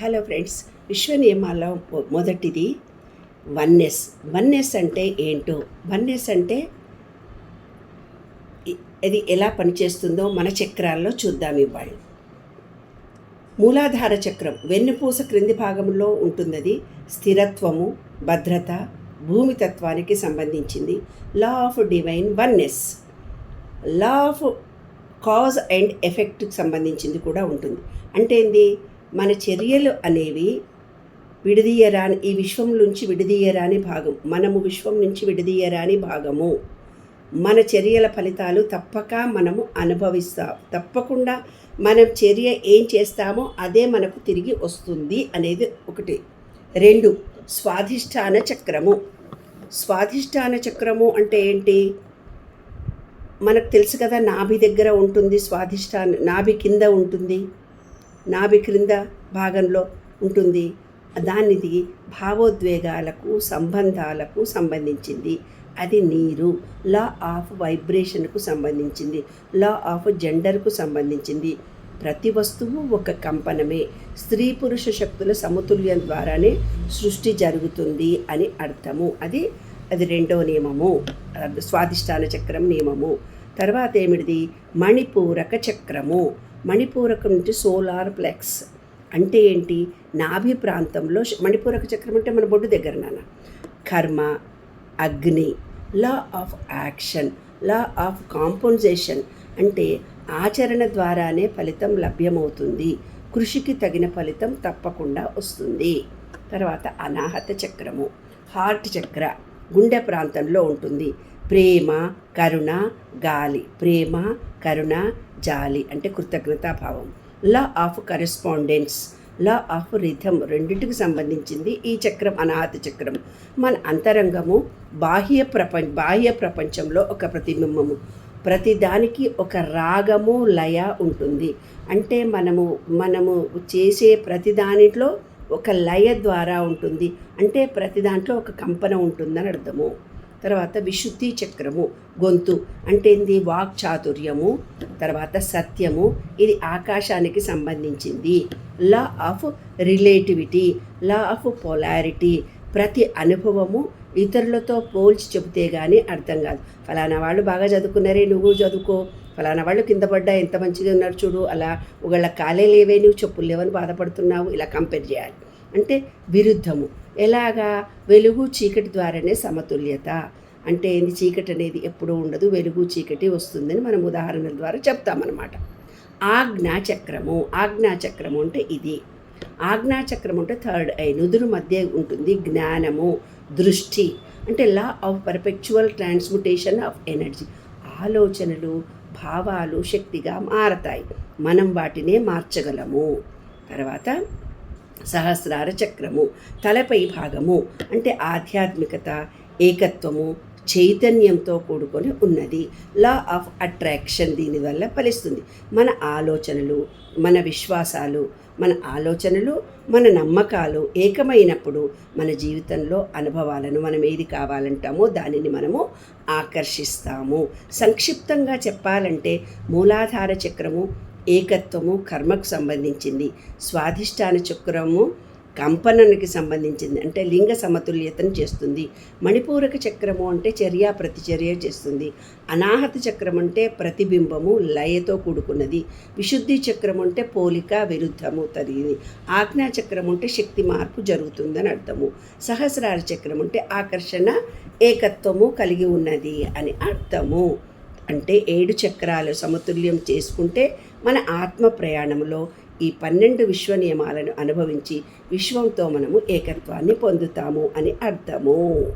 Hello friends విశ్వ నియమాల్లో మొదటిది oneness. Oneness అంటే ఏంటో? వన్నెస్ అంటే అది ఇది ఎలా పనిచేస్తుందో మన చక్రాల్లో చూద్దాం ఇవ్వాలి మూలాధార చక్రం వెన్నుపూస క్రింది భాగంలో ఉంటున్నది స్థిరత్వము భద్రత భూమి తత్వానికి సంబంధించింది. Law of divine oneness. Law of cause and ఎఫెక్ట్కి సంబంధించింది కూడా ఉంటుంది. అంటే ఏంది? మన చర్యలు అనేవి విడదీయరాని ఈ విశ్వం నుంచి విడదీయరాని భాగం మనము విశ్వం నుంచి విడదీయరాని భాగము. మన చర్యల ఫలితాలు తప్పక మనము అనుభవిస్తాం. తప్పకుండా మనం చర్య ఏం చేస్తామో అదే మనకు తిరిగి వస్తుంది అనేది ఒకటి. రెండు స్వాధిష్టాన చక్రము. స్వాధిష్టాన చక్రము అంటే ఏంటి? మనకు తెలుసు కదా నాభి దగ్గర ఉంటుంది స్వాధిష్టాన నాభి కింద ఉంటుంది. నాభి క్రింద భాగంలో ఉంటుంది. దానిది భావోద్వేగాలకు సంబంధాలకు సంబంధించింది. అది నీరు. లా ఆఫ్ వైబ్రేషన్కు సంబంధించింది. లా ఆఫ్ జెండర్కు సంబంధించింది. ప్రతి వస్తువు ఒక కంపనమే. స్త్రీ పురుష శక్తుల సమతుల్యం ద్వారానే సృష్టి జరుగుతుంది అని అర్థము. అది అది రెండో నియమము. స్వాదిష్టాన చక్రం నియమము. తర్వాత ఏమిటిది? మణిపూరక చక్రము. మణిపూరకం నుంచి సోలార్ ప్లెక్స్ అంటే ఏంటి? నాభి ప్రాంతంలో మణిపూరక చక్రం అంటే మన బొడ్డు దగ్గర నాన్న. కర్మ అగ్ని law of action law of composition అంటే ఆచరణ ద్వారానే ఫలితం లభ్యమవుతుంది. కృషికి తగిన ఫలితం తప్పకుండా వస్తుంది. తర్వాత అనాహత చక్రము హార్ట్ చక్ర గుండె ప్రాంతంలో ఉంటుంది. ప్రేమ కరుణ గాలి. ప్రేమ కరుణ జాలి అంటే కృతజ్ఞతాభావం. Law of correspondence law of rhythm రెండింటికి సంబంధించింది ఈ చక్రం అనాహత చక్రం. మన అంతరంగము బాహ్య ప్రపంచ బాహ్య ప్రపంచంలో ఒక ప్రతిబింబము. ప్రతిదానికి ఒక రాగము లయ ఉంటుంది. అంటే మనము మనము చేసే ప్రతి దానిలో ఒక లయ ద్వారా ఉంటుంది. అంటే ప్రతి దాంట్లో ఒక కంపన ఉంటుందని అర్థము. తర్వాత విశుద్ధి చక్రము గొంతు అంటే ఏంది? వాక్ చాతుర్యము తర్వాత సత్యము ఇది ఆకాశానికి సంబంధించింది. Law of relativity law of polarity ప్రతి అనుభవము ఇతరులతో పోల్చి చెబితే కానీ అర్థం కాదు. ఫలానా వాళ్ళు బాగా చదువుకున్నారే నువ్వు చదువుకో. ఫలానా వాళ్ళు కింద పడ్డా ఎంత మంచిగా ఉన్నారు చూడు. అలా ఒకళ్ళ కాలే లేవే నువ్వు చెప్పులు లేవని బాధపడుతున్నావు. ఇలా కంపేర్ చేయాలి. అంటే విరుద్ధము. ఎలాగా? వెలుగు చీకటి ద్వారానే సమతుల్యత. అంటే ఏంది? చీకటి అనేది ఎప్పుడూ ఉండదు. వెలుగు చీకటి వస్తుందని మనం ఉదాహరణల ద్వారా చెప్తామన్నమాట. ఆజ్ఞా చక్రము. ఆజ్ఞా చక్రము అంటే ఇది. ఆజ్ఞాచక్రం అంటే థర్డ్ ఐ నుదురు మధ్య ఉంటుంది. జ్ఞానము దృష్టి అంటే law of perpetual transmutation of energy. ఆలోచనలు భావాలు శక్తిగా మారతాయి. మనం వాటినే మార్చగలము. తర్వాత సహస్రార చక్రము తలపై భాగము అంటే ఆధ్యాత్మికత ఏకత్వము చైతన్యంతో కూడుకొని ఉన్నది. లా ఆఫ్ అట్రాక్షన్ దీనివల్ల ఫలిస్తుంది. మన ఆలోచనలు మన విశ్వాసాలు మన ఆలోచనలు మన నమ్మకాలు ఏకమైనప్పుడు మన జీవితంలో అనుభవాలను మనం ఏది కావాలంటామో దానిని మనము ఆకర్షిస్తాము. సంక్షిప్తంగా చెప్పాలంటే మూలాధార చక్రము ఏకత్వము కర్మకు సంబంధించింది. స్వాధిష్టాన చక్రము కంపనకి సంబంధించింది. అంటే లింగ సమతుల్యతను చేస్తుంది. మణిపూరక చక్రము అంటే చర్య ప్రతిచర్య చేస్తుంది. అనాహత చక్రం అంటే ప్రతిబింబము లయతో కూడుకున్నది. విశుద్ధి చక్రం అంటే పోలిక విరుద్ధము తరిగింది ఆజ్ఞా చక్రం అంటే శక్తి మార్పు జరుగుతుందని అర్థము. సహస్రార చక్రం అంటే ఆకర్షణ ఏకత్వము కలిగి ఉన్నది అని అర్థము. అంటే ఏడు చక్రాలు సమతుల్యం చేసుకుంటే మన ఆత్మ ప్రయాణంలో ఈ పన్నెండు విశ్వ నియమాలను అనుభవించి విశ్వంతో మనము ఏకత్వాన్ని పొందుతాము అని అర్థము.